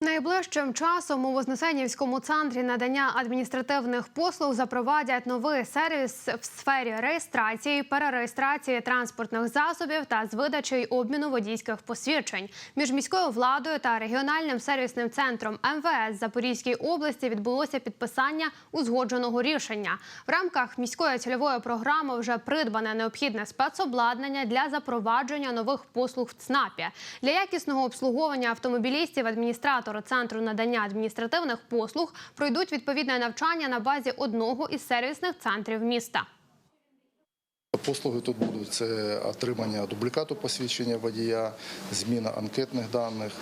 Найближчим часом у Вознесенівському центрі надання адміністративних послуг запровадять новий сервіс в сфері реєстрації, перереєстрації транспортних засобів та з видачі й обміну водійських посвідчень. Між міською владою та регіональним сервісним центром МВС Запорізькій області відбулося підписання узгодженого рішення. В рамках міської цільової програми вже придбане необхідне спецобладнання для запровадження нових послуг в ЦНАПі. Для якісного обслуговування автомобілістів адміністратори центру надання адміністративних послуг пройдуть відповідне навчання на базі одного із сервісних центрів міста. Послуги тут будуть це отримання дублікату посвідчення водія, зміна анкетних даних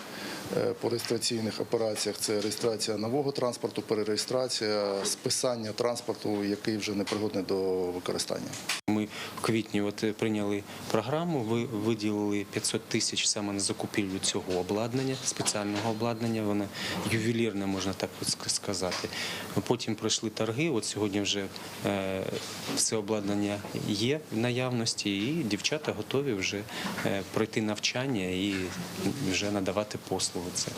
по реєстраційних операціях. Це реєстрація нового транспорту, перереєстрація, списання транспорту, який вже не пригодний до використання. Ми в квітні е, прийняли програму, ви виділили 500 тисяч саме на закупівлю цього обладнання, спеціального обладнання. Воно ювелірне, можна так сказати. Потім пройшли торги. От сьогодні вже е, все обладнання є в наявності, і дівчата готові вже е, пройти навчання і вже надавати послуги. Це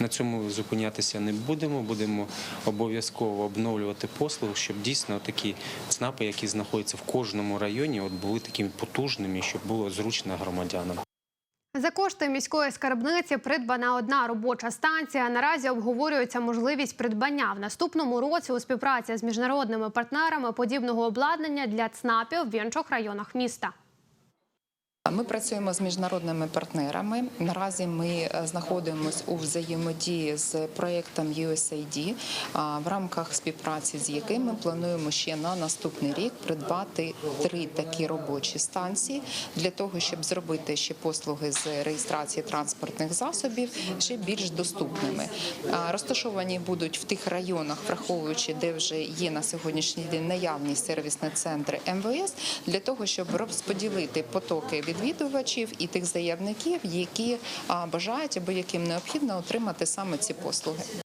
на цьому зупинятися не будемо. Будемо обов'язково обновлювати послуги, щоб дійсно такі ЦНАПи, які знаходяться в кожному районі, от були такими потужними, щоб було зручно громадянам. За кошти міської скарбниці придбана одна робоча станція. Наразі обговорюється можливість придбання в наступному році у співпраці з міжнародними партнерами подібного обладнання для ЦНАПів в інших районах міста. Ми працюємо з міжнародними партнерами. Наразі ми е, знаходимося у взаємодії з проєктом USAID, в рамках співпраці з яким ми плануємо ще на наступний рік придбати три такі робочі станції для того, щоб зробити ще послуги з реєстрації транспортних засобів ще більш доступними. Розташовані будуть в тих районах, враховуючи, де вже є на сьогоднішній день наявні сервісні центри МВС, для того, щоб розподілити потоки відвідувачів і тих заявників, які бажають або яким необхідно отримати саме ці послуги.